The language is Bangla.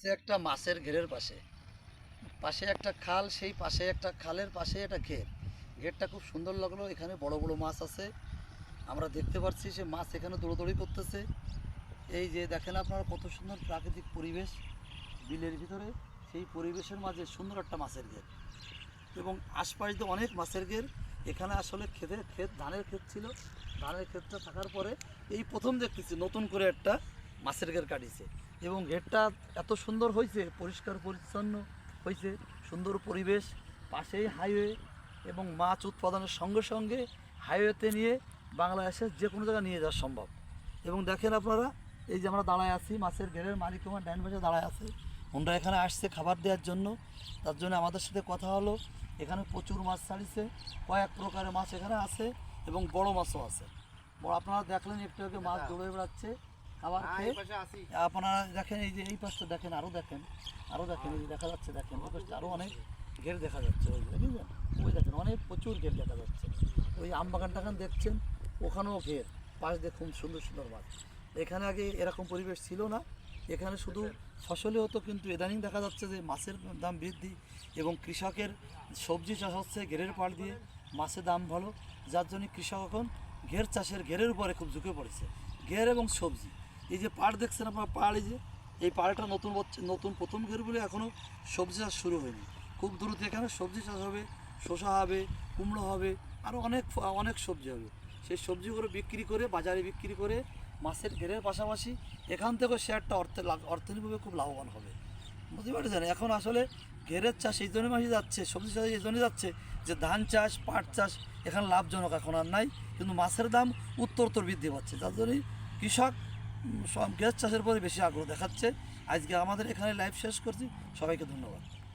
আছে একটা মাছের ঘেরের পাশে। পাশে একটা খাল, সেই পাশে একটা খালের পাশে একটা ঘের। ঘেরটা খুব সুন্দর লাগল, এখানে বড় বড় মাছ আছে। আমরা দেখতে পাচ্ছি সে মাছ এখানে দৌড়দৌড়ি করতেছে। এই যে দেখেন আপনারা কত সুন্দর প্রাকৃতিক পরিবেশ বিলের ভিতরে। সেই পরিবেশের মাঝে সুন্দর একটা মাছের ঘের। এবং আশপাশ দিয়ে অনেক মাছের ঘের। এখানে আসলে খেতে ক্ষেত, ধানের ক্ষেত ছিল। ধানের ক্ষেতটা থাকার পরে এই প্রথম দেখতেছি নতুন করে একটা মাছের ঘের কাটিছে। এবং ঘেরটা এত সুন্দর হয়েছে পরিষ্কার পরিচ্ছন্ন হয়েছে সুন্দর পরিবেশ পাশেই হাইওয়ে এবং মাছ উৎপাদনের সঙ্গে সঙ্গে হাইওয়েতে নিয়ে বাংলাদেশের যে কোনো জায়গায় নিয়ে যাওয়া সম্ভব। এবং দেখেন আপনারা এই যে আমরা দাঁড়ায় আছি মাছের ঘেরের মালিক আমার ডাইন পাশে দাঁড়ায় আছে। ওনরা এখানে আসছে খাবার দেওয়ার জন্য। তার জন্য আমাদের সাথে কথা হলো। এখানে প্রচুর মাছ ছাড়িছে কয়েক প্রকারের মাছ এখানে আছে এবং বড় মাছও আছে। আপনারা দেখলেন একটু আগে মাছ দৌড়ে বেড়াচ্ছে। খাবার খেয়ে আপনারা দেখেন এই যে এই পাশটা দেখেন আরও দেখেন আরও দেখেন এই যে দেখা যাচ্ছে দেখেন ওই পাশটা আরও অনেক ঘের দেখা যাচ্ছে ওই বুঝলেন? ওই দেখেন অনেক প্রচুর ঘের দেখা যাচ্ছে। ওই আম বাগান টাগান দেখছেন ওখানেও ঘের পাশ দেখুন সুন্দর সুন্দর মাছ এখানে আগে এরকম পরিবেশ ছিল না এখানে শুধু ফসলে হতো কিন্তু ইদানিং দেখা যাচ্ছে যে মাছের দাম বৃদ্ধি এবং কৃষকের সবজি চাষ হচ্ছে ঘেরের পাড় দিয়ে মাছের দাম ভালো যার জন্য কৃষক এখন ঘের চাষের ঘেরের উপরে খুব ঝুঁকে পড়েছে। ঘের এবং সবজি এই যে পাড় দেখছেন আপনার, পাড় এই যে, এই পাড়টা নতুন নতুন প্রথম ঘের বলে এখনও সবজি চাষ শুরু হয়নি। খুব দ্রুত এখানে সবজি চাষ হবে, শসা হবে, কুমড়ো হবে আরও অনেক অনেক সবজি হবে। সেই সবজিগুলো বিক্রি করে, বাজারে বিক্রি করে মাছের ঘেরের পাশাপাশি এখান থেকেও সে একটা অর্থে অর্থনৈতিকভাবে খুব লাভবান হবে। বুঝতে পারছেন? এখন আসলে ঘেরের চাষ এই জন্য মাসে যাচ্ছে, সবজি চাষ এই জন্য যাচ্ছে যে ধান চাষ, পাট চাষ এখানে লাভজনক এখন আর নাই, কিন্তু মাছের দাম উত্তরোত্তর বৃদ্ধি পাচ্ছে। যার জন্যই কৃষক গ্যাস চাষের প্রতি বেশি আগ্রহ দেখাচ্ছে। আজকে আমাদের এখানে লাইভ শেষ করছি। সবাইকে ধন্যবাদ।